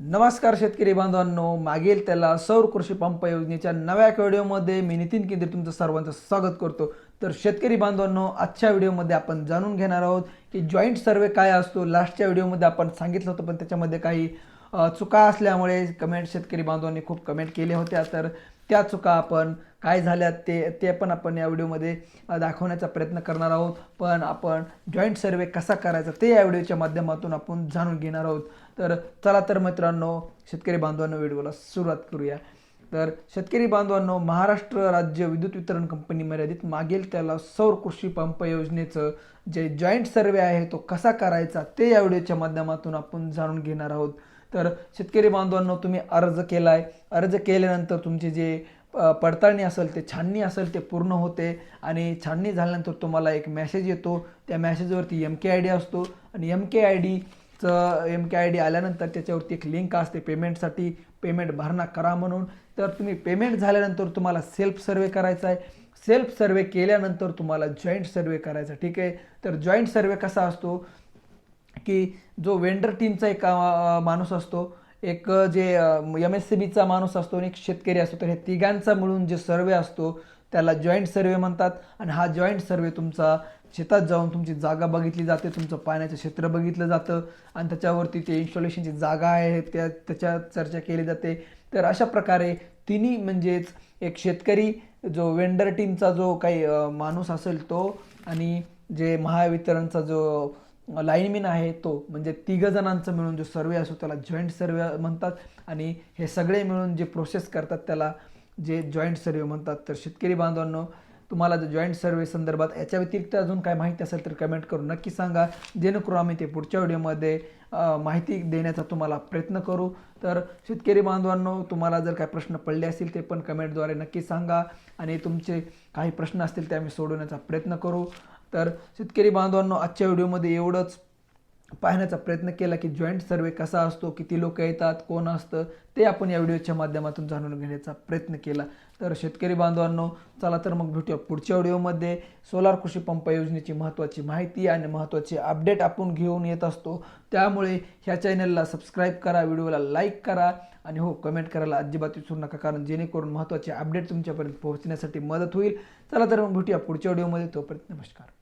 नमस्कार शेतकरी बांधवांनो. मागील त्याला सौर कृषी पंप योजनेच्या नव्या व्हिडिओमध्ये मी नितीन केंद्रे तुमचं सर्वांचं स्वागत करतो. तर शेतकरी बांधवांनो आजच्या व्हिडिओमध्ये आपण जाणून घेणार आहोत की जॉईंट सर्वे काय असतो. लास्टच्या व्हिडिओमध्ये आपण सांगितलं होतं पण त्याच्यामध्ये काही चुका असल्यामुळे कमेंट शेतकरी बांधवांनी खूप कमेंट केल्या होत्या तर त्या चुका आपण काय झाल्या ते ते पण आपण या व्हिडिओमध्ये दाखवण्याचा प्रयत्न करणार आहोत. पण आपण जॉईंट सर्वे कसा करायचा ते या व्हिडिओच्या माध्यमातून आपण जाणून घेणार आहोत. तर चला तर मित्रांनो शेतकरी बांधवांनो व्हिडिओला सुरुवात करूया. तर शेतकरी बांधवांनो महाराष्ट्र राज्य विद्युत वितरण कंपनी मर्यादित मागील त्याला सौर कृषी पंप योजनेचं जे जॉईंट सर्वे आहे तो कसा करायचा ते या व्हिडिओच्या माध्यमातून आपण जाणून घेणार आहोत. तर शेतकरी बांधवांनो तुम्ही अर्ज केला आहे अर्ज केल्यानंतर तुमचे जे पडताळणी असेल ते छाननी असेल ते पूर्ण होते आणि छाननी झाल्यानंतर तुम्हाला एक मेसेज येतो. त्या मेसेजवरती एम के आय डी असतो आणि एम के आय डीचं एम के आय डी आल्यानंतर त्याच्यावरती एक लिंक असते पेमेंटसाठी पेमेंट भरणा करा म्हणून. तर तुम्ही पेमेंट झाल्यानंतर तुम्हाला सेल्फ सर्वे करायचा आहे. सेल्फ सर्वे केल्यानंतर तुम्हाला जॉईंट सर्वे करायचा ठीक आहे? तर जॉईंट सर्वे कसा असतो? की जो वेंडर टीमचा एक माणूस असतो एक जे एम एस सी बीचा माणूस असतो आणि एक शेतकरी असतो तर हे तिघांचा मिळून जे सर्वे असतो त्याला जॉईंट सर्वे म्हणतात. आणि हा जॉईंट सर्वे तुमचा शेतात जाऊन तुमची जागा बघितली जाते तुमचं पाण्याचं क्षेत्र बघितलं जातं. आणि त्याच्यावरती ते इन्स्टॉलेशनची जागा आहे त्या त्याच्यात चर्चा केली जाते. तर अशा प्रकारे तिन्ही म्हणजेच एक शेतकरी जो वेंडर टीमचा जो काही माणूस असेल तो आणि जे महावितरणचा जो लाईनमिन आहे तो म्हणजे तिघं जणांचं मिळून जो सर्वे असतो त्याला जॉईंट सर्वे म्हणतात आणि हे सगळे मिळून जे प्रोसेस करतात त्याला जे जॉईंट सर्वे म्हणतात. तर शेतकरी बांधवांनो तुम्हाला जर जॉईंट सर्वे संदर्भात याच्या व्यतिरिक्त अजून काय माहिती असेल तर कमेंट करून नक्की सांगा. जेणेकरून आम्ही ते पुढच्या व्हिडिओमध्ये माहिती देण्याचा तुम्हाला प्रयत्न करू. तर शेतकरी बांधवांनो तुम्हाला जर काय प्रश्न पडले असतील ते पण कमेंटद्वारे नक्की सांगा आणि तुमचे काही प्रश्न असतील ते आम्ही सोडवण्याचा प्रयत्न करू. तर शेतकरी बांधवांनो आजच्या व्हिडिओमध्ये एवढंच पाहण्याचा प्रयत्न केला की जॉईंट सर्वे कसा असतो किती लोक येतात कोण असतं ते आपण या व्हिडिओच्या माध्यमातून जाणून घेण्याचा प्रयत्न केला. तर शेतकरी बांधवांनो चला तर मग भेटूया पुढच्या व्हिडिओमध्ये. सोलार कृषी पंप योजनेची महत्त्वाची माहिती आणि महत्त्वाची अपडेट आपण घेऊन येत असतो. त्यामुळे ह्या चॅनलला सबस्क्राईब करा व्हिडिओला लाईक करा आणि हो कमेंट करायला अजिबात विसरू नका कारण जेणेकरून महत्त्वाचे अपडेट तुमच्यापर्यंत पोहोचण्यासाठी मदत होईल. चला तर मग भेटूया पुढच्या व्हिडिओमध्ये. तोपर्यंत नमस्कार.